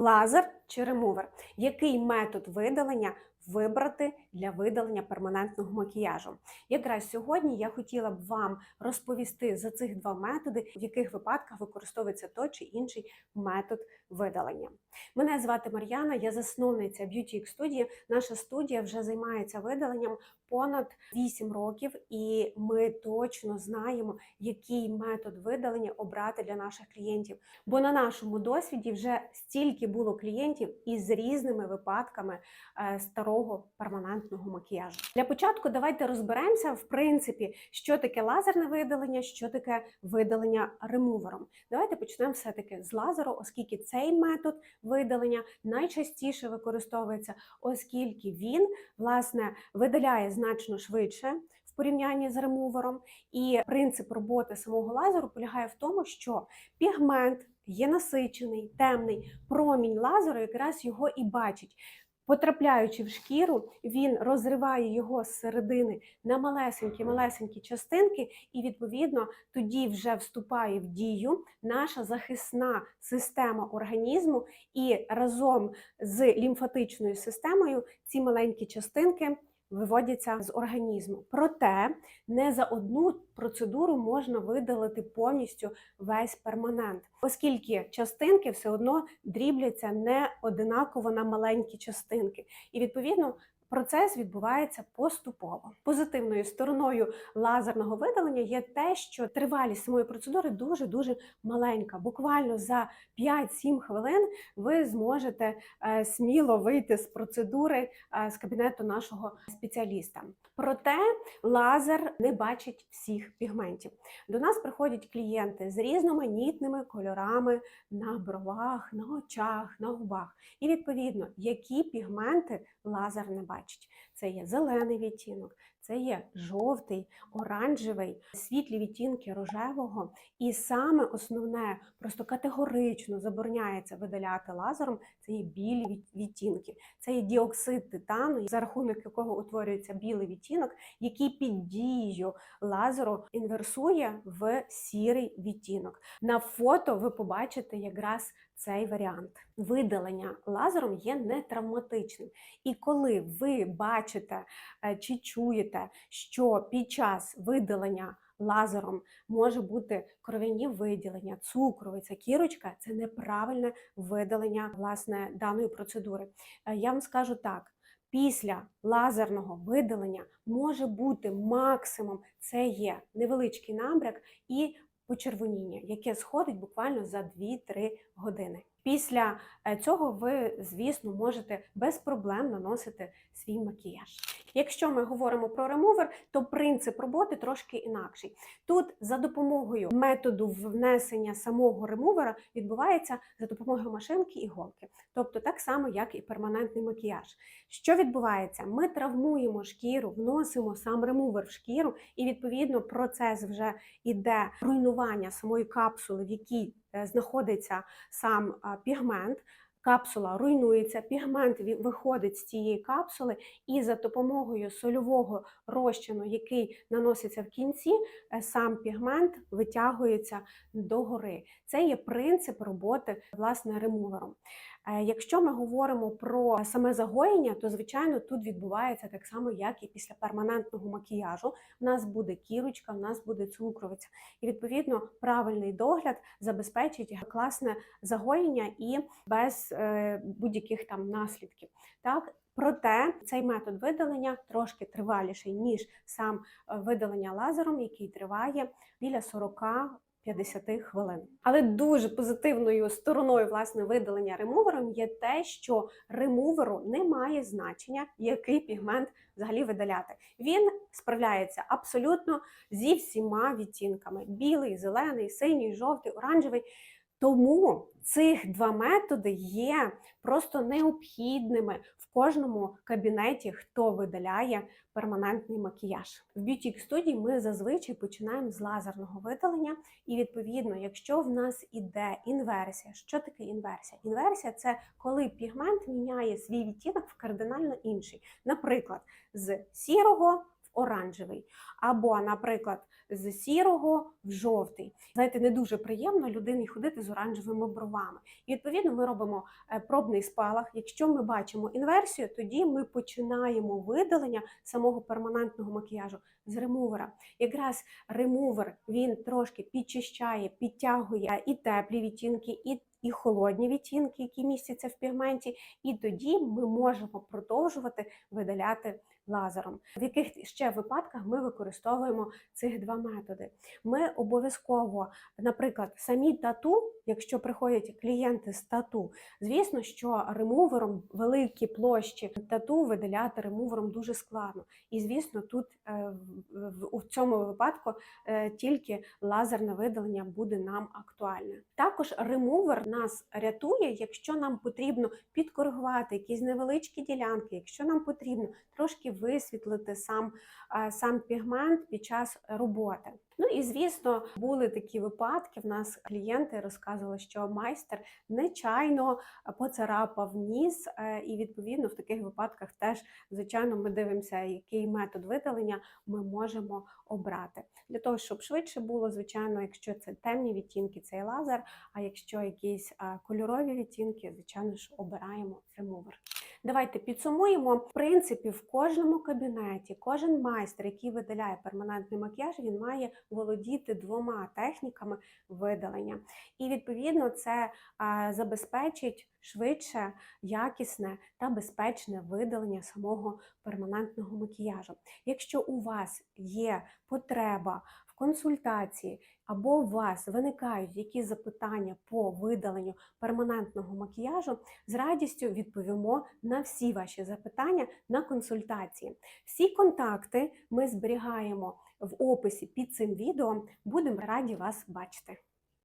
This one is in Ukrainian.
Лазер чи ремувер? Який метод видалення вибрати для видалення перманентного макіяжу? Якраз сьогодні я хотіла б вам розповісти за цих два методи, в яких випадках використовується той чи інший метод видалення. Мене звати Мар'яна, я засновниця Beauty X студії. Наша студія вже займається видаленням понад 8 років, і ми точно знаємо, який метод видалення обрати для наших клієнтів. Бо на нашому досвіді вже стільки було клієнтів із різними випадками е, старого перманентного макіяжу. Для початку давайте розберемося, в принципі, що таке лазерне видалення, що таке видалення ремувером. Давайте почнемо все-таки з лазеру, оскільки цей метод видалення найчастіше використовується, оскільки він власне видаляє значно швидше. В порівнянні з ремувером, і принцип роботи самого лазеру полягає в тому, що пігмент є насичений, темний, промінь лазеру якраз його і бачить. Потрапляючи в шкіру, він розриває його з середини на малесенькі малесенькі частинки, і відповідно тоді вже вступає в дію наша захисна система організму, і разом з лімфатичною системою ці маленькі частинки виводяться з організму. Проте не за одну процедуру можна видалити повністю весь перманент, оскільки частинки все одно дрібляться не одинаково на маленькі частинки. І відповідно. Процес відбувається поступово. Позитивною стороною лазерного видалення є те, що тривалість самої процедури дуже дуже маленька. Буквально за 5-7 хвилин ви зможете е, сміло вийти з процедури е, з кабінету нашого спеціаліста. Проте лазер не бачить всіх пігментів. До нас приходять клієнти з різноманітними кольорами на бровах, на очах, на губах. І відповідно, які пігменти лазер не бачить. Це є зелений відтінок, це є жовтий, оранжевий, світлі відтінки рожевого. І саме основне, просто категорично забороняється видаляти лазером, це є білі відтінки. Це є діоксид титану, за рахунок якого утворюється білий відтінок, який під дією лазеру інверсує в сірий відтінок. На фото ви побачите якраз цей варіант. Видалення лазером є нетравматичним. І коли ви бачите е, чи чуєте, що під час видалення лазером може бути кров'яні виділення, цукровиця, кірочка це неправильне видалення власне даної процедури. Е, Я вам скажу так. Після лазерного видалення може бути максимум це є невеличкий набряк і почервоніння, яке сходить буквально за 2-3 години. Після е, цього ви, звісно, можете без проблем наносити свій макіяж. Якщо ми говоримо про ремувер, то принцип роботи трошки інакший. Тут за допомогою методу внесення самого ремувера відбувається за допомогою машинки і голки, тобто так само, як і перманентний макіяж. Що відбувається? Ми травмуємо шкіру, вносимо сам ремувер в шкіру, і відповідно процес вже іде руйнування самої капсули, в якій знаходиться сам пігмент. Капсула руйнується, пігмент виходить з цієї капсули, і за допомогою сольового розчину, який наноситься в кінці, е, сам пігмент витягується догори. Це є принцип роботи власне ремувером. Е, Якщо ми говоримо про саме загоєння, то звичайно тут відбувається так само, як і після перманентного макіяжу. У нас буде кірочка, у нас буде цукровиця. І відповідно правильний догляд забезпечить класне загоєння і без е, будь-яких там наслідків. Так, проте цей метод видалення трошки триваліший ніж сам е, видалення лазером, який триває біля 40 50 хвилин. Але дуже позитивною стороною власне видалення ремувером є те, що ремуверу немає значення, який пігмент взагалі видаляти. Він справляється абсолютно зі всіма відтінками: білий, зелений, синій, жовтий, оранжевий. Тому цих два методи є просто необхідними в кожному кабінеті, хто видаляє перманентний макіяж. В б'ютік студії ми зазвичай починаємо з лазерного видалення, і відповідно, якщо в нас іде інверсія, що таке інверсія? Інверсія це коли пігмент міняє свій відтінок в кардинально інший. Наприклад, з сірого оранжевий, або, наприклад, з сірого в жовтий. Знаєте, не дуже приємно людині ходити з оранжевими бровами. І відповідно ми робимо е, пробний спалах. Якщо ми бачимо інверсію, тоді ми починаємо видалення самого перманентного макіяжу з ремувера. Якраз ремувер він трошки підчищає, підтягує і теплі відтінки, і і холодні відтінки, які містяться в пігменті, і тоді ми можемо продовжувати видаляти лазером. В яких ще випадках ми використовуємо цих два методи? Ми обов'язково, наприклад, самі тату, якщо приходять клієнти з тату, звісно, що ремувером великі площі тату видаляти ремувером дуже складно. І звісно, тут е, у цьому випадку е, тільки лазерне видалення буде нам актуальне. Також ремувер нас рятує, якщо нам потрібно підкоригувати якісь невеличкі ділянки, якщо нам потрібно трошки висвітлити сам, сам пігмент під час роботи. Ну і звісно, були такі випадки. В нас клієнти розказували, що майстер нечайно поцарапав ніс, і відповідно в таких випадках теж звичайно ми дивимося, який метод видалення ми можемо обрати для того, щоб швидше було, звичайно, якщо це темні відтінки, це лазер. А якщо якісь кольорові відтінки, звичайно ж обираємо ремувер. Давайте підсумуємо. В принципі, в кожному кабінеті, кожен майстер, який видаляє перманентний макіяж, він має володіти двома техніками видалення. І відповідно це забезпечить швидше, якісне та безпечне видалення самого перманентного макіяжу. Якщо у вас є потреба консультації, або у вас виникають якісь запитання по видаленню перманентного макіяжу, з радістю відповімо на всі ваші запитання на консультації. Всі контакти ми зберігаємо в описі під цим відео. Будемо раді вас бачити.